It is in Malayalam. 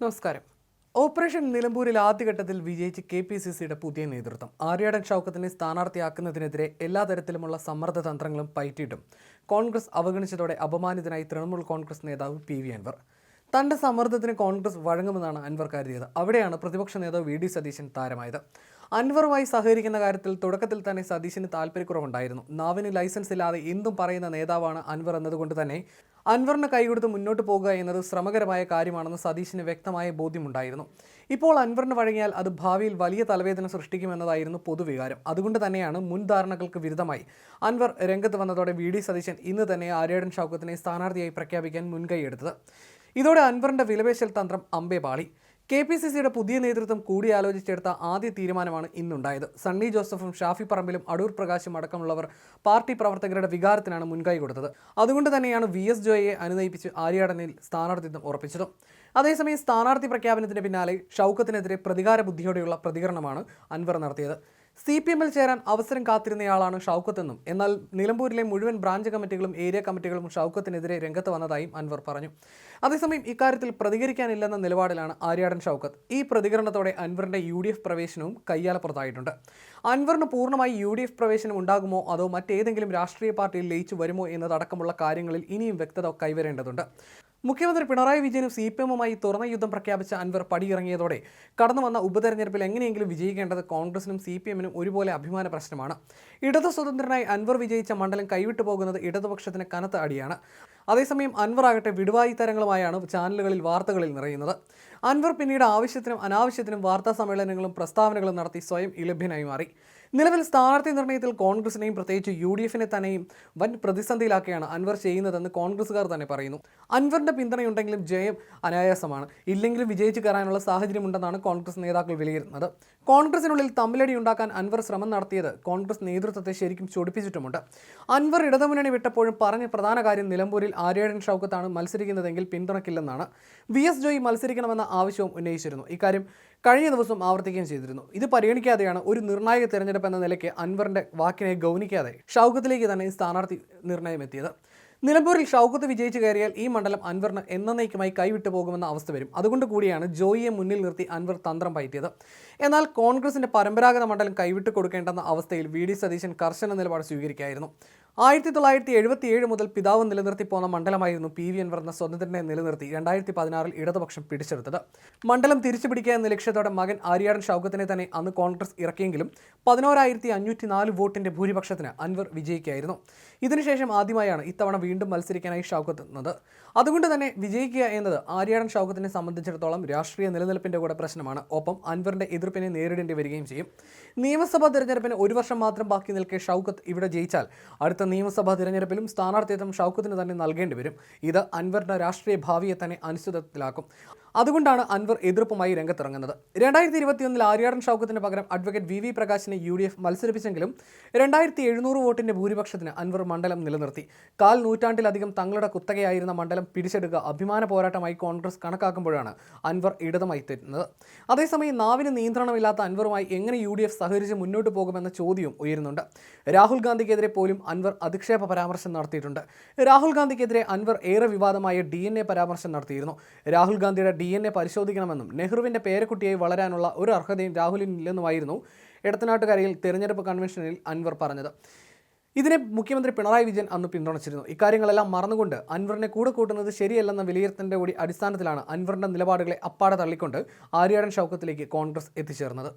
നമസ്കാരം. ഓപ്പറേഷൻ നിലമ്പൂരിൽ ആദ്യഘട്ടത്തിൽ വിജയിച്ച് കെ പി സി സിയുടെ പുതിയ നേതൃത്വം. ആര്യാടൻ ഷൗക്കത്തിനെ സ്ഥാനാർത്ഥിയാക്കുന്നതിനെതിരെ എല്ലാ തരത്തിലുമുള്ള സമ്മർദ്ദ തന്ത്രങ്ങളും പയറ്റിയിട്ടും കോൺഗ്രസ് അവഗണിച്ചതോടെ അപമാനിതനായി തൃണമൂൽ കോൺഗ്രസ് നേതാവ് പി വി അൻവർ. തന്റെ സമ്മർദ്ദത്തിന് കോൺഗ്രസ് വഴങ്ങുമെന്നാണ് അൻവർ കരുതിയത്. അവിടെയാണ് പ്രതിപക്ഷ നേതാവ് വി ഡി സതീശൻ താരമായത്. അൻവറുമായി സഹകരിക്കുന്ന കാര്യത്തിൽ തുടക്കത്തിൽ തന്നെ സതീശന് താല്പര്യക്കുറവുണ്ടായിരുന്നു. നാവിന് ലൈസൻസ് ഇല്ലാതെ എന്തും പറയുന്ന നേതാവാണ് അൻവർ എന്നതുകൊണ്ട് തന്നെ അൻവറിന് കൈകൊടുത്ത് മുന്നോട്ട് പോകുക എന്നത് ശ്രമകരമായ കാര്യമാണെന്ന് സതീശിന് വ്യക്തമായ ബോധ്യമുണ്ടായിരുന്നു. ഇപ്പോൾ അൻവറിന് വഴങ്ങിയാൽ അത് ഭാവിയിൽ വലിയ തലവേദന സൃഷ്ടിക്കുമെന്നതായിരുന്നു പൊതുവികാരം അതുകൊണ്ട് തന്നെയാണ് മുൻ ധാരണകൾക്ക് വിരുദ്ധമായി. അൻവർ രംഗത്ത് വന്നതോടെ വി ഡി സതീശൻ ഇന്ന് തന്നെ ആര്യാടൻ ഷൗക്കത്തിനെ സ്ഥാനാർത്ഥിയായി പ്രഖ്യാപിക്കാൻ മുൻകൈയെടുത്തത്. ഇതോടെ അൻവറിന്റെ വിലപേശൽ തന്ത്രം അമ്പേ പാളി. കെ പി സി സിയുടെ പുതിയ നേതൃത്വം കൂടിയാലോചിച്ചെടുത്ത ആദ്യ തീരുമാനമാണ് ഇന്നുണ്ടായത്. സണ്ണി ജോസഫും ഷാഫി പറമ്പിലും അടൂർ പ്രകാശും അടക്കമുള്ളവർ പാർട്ടി പ്രവർത്തകരുടെ വികാരത്തിനാണ് മുൻകൈ കൊടുത്തത്. അതുകൊണ്ട് തന്നെയാണ് വി എസ് ജോയെ അനുനയിപ്പിച്ച് ആര്യാടനിൽ സ്ഥാനാർത്ഥിത്വം ഉറപ്പിച്ചത്. അതേസമയം സ്ഥാനാർത്ഥി പ്രഖ്യാപനത്തിന് പിന്നാലെ ഷൗക്കത്തിനെതിരെ പ്രതികാര ബുദ്ധിയോടെയുള്ള പ്രതികരണമാണ് അൻവർ നടത്തിയത്. സി പി എമ്മിൽ ചേരാൻ അവസരം കാത്തിരുന്നയാളാണ് ഷൗക്കത്തെന്നും എന്നാൽ നിലമ്പൂരിലെ മുഴുവൻ ബ്രാഞ്ച് കമ്മിറ്റികളും ഏരിയ കമ്മിറ്റികളും ഷൗക്കത്തിനെതിരെ രംഗത്ത് വന്നതായും അൻവർ പറഞ്ഞു. അതേസമയം ഇക്കാര്യത്തിൽ പ്രതികരിക്കാനില്ലെന്ന നിലപാടിലാണ് ആര്യാടൻ ഷൗക്കത്ത്. ഈ പ്രതികരണത്തോടെ അൻവറിന്റെ യു ഡി എഫ് പ്രവേശനവും കയ്യാലപ്പുറത്തായിട്ടുണ്ട്. അൻവറിന് പൂർണമായി യു ഡി എഫ് പ്രവേശനം ഉണ്ടാകുമോ അതോ മറ്റേതെങ്കിലും രാഷ്ട്രീയ പാർട്ടിയിൽ ലയിച്ചു വരുമോ എന്നതടക്കമുള്ള കാര്യങ്ങളിൽ ഇനിയും വ്യക്തത കൈവരേണ്ടതുണ്ട്. മുഖ്യമന്ത്രി പിണറായി വിജയനും സി പി എമ്മുമായി തുറന്ന യുദ്ധം പ്രഖ്യാപിച്ച അൻവർ പടിയിറങ്ങിയതോടെ കടന്നു വന്ന ഉപതെരഞ്ഞെടുപ്പിൽ എങ്ങനെയെങ്കിലും വിജയിക്കേണ്ടത് കോൺഗ്രസിനും സി പി എമ്മിനും ഒരുപോലെ അഭിമാന പ്രശ്നമാണ്. ഇടതു സ്വതന്ത്രനായി അൻവർ വിജയിച്ച മണ്ഡലം കൈവിട്ടു പോകുന്നത് ഇടതുപക്ഷത്തിന് കനത്ത അടിയാണ്. അതേസമയം അൻവർ ആകട്ടെ വിടുവായി തരങ്ങളുമായാണ് ചാനലുകളിൽ വാർത്തകളിൽ നിറയുന്നത്. അൻവർ പിന്നീട് ആവശ്യത്തിനും അനാവശ്യത്തിനും വാർത്താ സമ്മേളനങ്ങളും പ്രസ്താവനകളും നടത്തി സ്വയം ഇലഭ്യനായി മാറി. നിലവിൽ സ്ഥാനാർത്ഥി നിർണയത്തിൽ കോൺഗ്രസിനെയും പ്രത്യേകിച്ച് യു ഡി എഫിനെ തന്നെയും വൻ പ്രതിസന്ധിയിലാക്കിയാണ് അൻവർ ചെയ്യുന്നതെന്ന് കോൺഗ്രസുകാർ തന്നെ പറയുന്നു. അൻവറിന്റെ പിന്തുണയുണ്ടെങ്കിലും ജയം അനായാസമാണ്. ഇല്ലെങ്കിലും വിജയിച്ചു കയറാനുള്ള സാഹചര്യമുണ്ടെന്നാണ് കോൺഗ്രസ് നേതാക്കൾ വിലയിരുത്തുന്നത്. കോൺഗ്രസിനുള്ളിൽ തമ്മിലടി ഉണ്ടാക്കാൻ അൻവർ ശ്രമം നടത്തിയത് കോൺഗ്രസ് നേതൃത്വത്തെ ശരിക്കും ചൊടിപ്പിച്ചിട്ടുമുണ്ട്. അൻവർ ഇടതുമുന്നണി വിട്ടപ്പോഴും പറഞ്ഞ പ്രധാന കാര്യം നിലമ്പൂരിൽ ആര്യാടൻ ഷൗക്കത്താണ് മത്സരിക്കുന്നതെങ്കിൽ പിന്തുണക്കില്ലെന്നാണ് വി എസ് ജോയി മത്സരിക്കണമെന്ന ആവശ്യവും ഉന്നയിച്ചിരുന്നു. ഇക്കാര്യം കഴിഞ്ഞ ദിവസം ആവർത്തിക്കുകയും ചെയ്തിരുന്നു. ഇത് പരിഗണിക്കാതെയാണ് ഒരു നിർണായക തെരഞ്ഞെടുപ്പ് എന്ന നിലയ്ക്ക് അൻവറിന്റെ വാക്കിനെ ഗൗനിക്കാതെ ഷൗക്കത്തിലേക്ക് തന്നെ സ്ഥാനാർത്ഥി നിർണയം എത്തിയത്. നിലമ്പൂരിൽ ഷൗക്കത്ത് വിജയിച്ചു കയറിയാൽ ഈ മണ്ഡലം അൻവറിന് എന്നേക്കുമായി കൈവിട്ടു പോകുമെന്ന അവസ്ഥ വരും. അതുകൊണ്ട് കൂടിയാണ് ജോയിയെ മുന്നിൽ നിർത്തി അൻവർ തന്ത്രം പയറ്റിയത്. എന്നാൽ കോൺഗ്രസിന്റെ പരമ്പരാഗത മണ്ഡലം കൈവിട്ടു കൊടുക്കേണ്ടെന്ന അവസ്ഥയിൽ വി. ഡി. സതീശൻ കർശന നിലപാട് സ്വീകരിക്കുകയായിരുന്നു ആയിരത്തി തൊള്ളായിരത്തി എഴുപത്തി ഏഴ് മുതൽ പിതാവ് നിലനിർത്തി പോന്ന മണ്ഡലമായിരുന്നു പി വി അൻവർ എന്ന സ്വതന്ത്രനെ നിലനിർത്തി രണ്ടായിരത്തി പതിനാറിൽ ഇടതുപക്ഷം പിടിച്ചെടുത്തത്. മണ്ഡലം തിരിച്ചുപിടിക്കുക എന്ന ലക്ഷ്യത്തോടെ മകൻ ആര്യാടൻ ഷൗക്കത്തിനെ തന്നെ അന്ന് കോൺഗ്രസ് ഇറക്കിയെങ്കിലും പതിനോരായിരത്തി അഞ്ഞൂറ്റി നാല് വോട്ടിന്റെ ഭൂരിപക്ഷത്തിന് അൻവർ വിജയിക്കുകയായിരുന്നു ഇതിനുശേഷം ആദ്യമായാണ് ഇത്തവണ വീണ്ടും മത്സരിക്കാനായി ഷൗക്കത്ത് എത്തുന്നത്. അതുകൊണ്ട് തന്നെ വിജയിക്കുക എന്നത് ആര്യാടൻ ഷൗക്കത്തിനെ സംബന്ധിച്ചിടത്തോളം രാഷ്ട്രീയ നിലനിൽപ്പിന്റെ കൂടെ പ്രശ്നമാണ്. ഒപ്പം അൻവറിന്റെ എതിർപ്പിനെ നേരിടേണ്ടി വരികയും ചെയ്യും. നിയമസഭാ തെരഞ്ഞെടുപ്പിന് ഒരു വർഷം മാത്രം ബാക്കി നിൽക്കെ ഷൗക്കത്ത് ഇവിടെ ജയിച്ചാൽ അടുത്ത നിയമസഭാ തിരഞ്ഞെടുപ്പിലും സ്ഥാനാർത്ഥിത്വം ഷൗക്കത്തിന് തന്നെ നൽകേണ്ടി വരും. ഇത് അൻവറിന്റെ രാഷ്ട്രീയ ഭാവിയെ തന്നെ അനിശ്ചിതത്വത്തിലാക്കും. അതുകൊണ്ടാണ് അൻവർ എതിർപ്പുമായി രംഗത്തിറങ്ങുന്നത്. രണ്ടായിരത്തി ഇരുപത്തിയൊന്നിൽ ആര്യാടൻ ഷൗക്കത്തിന് പകരം അഡ്വക്കേറ്റ് വി വി പ്രകാശിനെ യു ഡി എഫ് മത്സരിപ്പിച്ചെങ്കിലും രണ്ടായിരത്തി എഴുന്നൂറ് വോട്ടിന്റെ ഭൂരിപക്ഷത്തിന് അൻവർ മണ്ഡലം നിലനിർത്തി. കാൽ നൂറ്റാണ്ടിലധികം തങ്ങളുടെ കുത്തകയായിരുന്ന മണ്ഡലം പിടിച്ചെടുക്കുക അഭിമാന പോരാട്ടമായി കോൺഗ്രസ് കണക്കാക്കുമ്പോഴാണ് അൻവർ ഇടതുമായി തെറ്റുന്നത് അതേസമയം നാവിന് നിയന്ത്രണമില്ലാത്ത അൻവറുമായി എങ്ങനെ യു ഡി എഫ് സഹകരിച്ച് മുന്നോട്ട് പോകുമെന്ന ചോദ്യവും ഉയരുന്നുണ്ട്. രാഹുൽ ഗാന്ധിക്കെതിരെ പോലും അൻവർ അധിക്ഷേപ പരാമർശം നടത്തിയിട്ടുണ്ട്. രാഹുൽ ഗാന്ധിക്കെതിരെ അൻവർ ഏറെ വിവാദമായ ഡി പരാമർശം നടത്തിയിരുന്നു. രാഹുൽ ഗാന്ധിയുടെ ഡി എൻ എ പരിശോധിക്കണമെന്നും നെഹ്റുവിന്റെ പേരക്കുട്ടിയായി വളരാനുള്ള ഒരു അർഹതയും രാഹുലിനില്ലെന്നുമായിരുന്നു ഇടത്തനാട്ടുകരയിൽ തെരഞ്ഞെടുപ്പ് കൺവെൻഷനിൽ അൻവർ പറഞ്ഞത്. ഇതിനെ മുഖ്യമന്ത്രി പിണറായി വിജയൻ അന്ന് പിന്തുണച്ചിരുന്നു. ഇക്കാര്യങ്ങളെല്ലാം മറന്നുകൊണ്ട് അൻവറിനെ കൂടെ കൂട്ടുന്നത് ശരിയല്ലെന്ന വിലയിരുത്തലിന്റെ കൂടി അടിസ്ഥാനത്തിലാണ് അൻവറിന്റെ നിലപാടുകളെ അപ്പാടെ തള്ളിക്കൊണ്ട് ആര്യാടൻ ഷൗക്കത്തിലേക്ക് കോൺഗ്രസ് എത്തിച്ചേർന്നത്.